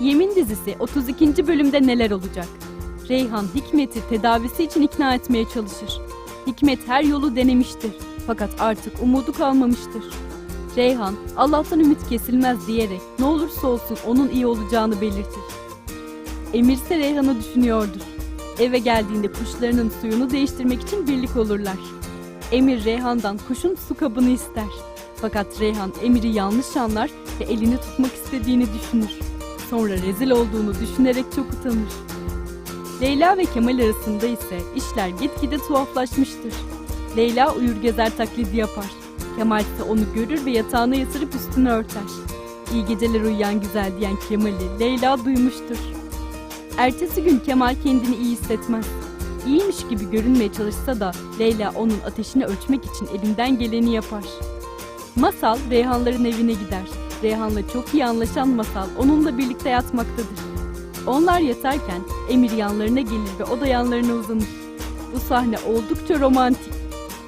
Yemin dizisi 32. bölümde neler olacak? Reyhan Hikmet'i tedavisi için ikna etmeye çalışır. Hikmet her yolu denemiştir fakat artık umudu kalmamıştır. Reyhan Allah'tan ümit kesilmez diyerek ne olursa olsun onun iyi olacağını belirtir. Emir ise Reyhan'ı düşünüyordur. Eve geldiğinde kuşlarının suyunu değiştirmek için birlik olurlar. Emir Reyhan'dan kuşun su kabını ister. Fakat Reyhan Emir'i yanlış anlar ve elini tutmak istediğini düşünür. Sonra rezil olduğunu düşünerek çok utanır. Leyla ve Kemal arasında ise işler gitgide tuhaflaşmıştır. Leyla uyur gezer taklidi yapar. Kemal ise onu görür ve yatağına yatırıp üstünü örter. İyi geceler uyuyan güzel diyen Kemal'i Leyla duymuştur. Ertesi gün Kemal kendini iyi hissetmez. İyiymiş gibi görünmeye çalışsa da Leyla onun ateşini ölçmek için elinden geleni yapar. Masal Reyhanların evine gider. Reyhan'la çok iyi anlaşan Masal onunla birlikte yatmaktadır. Onlar yatarken Emir yanlarına gelir ve o da yanlarına uzanır. Bu sahne oldukça romantik.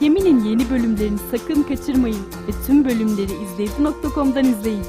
Yemin'in yeni bölümlerini sakın kaçırmayın ve tüm bölümleri izleyici.com'dan izleyin.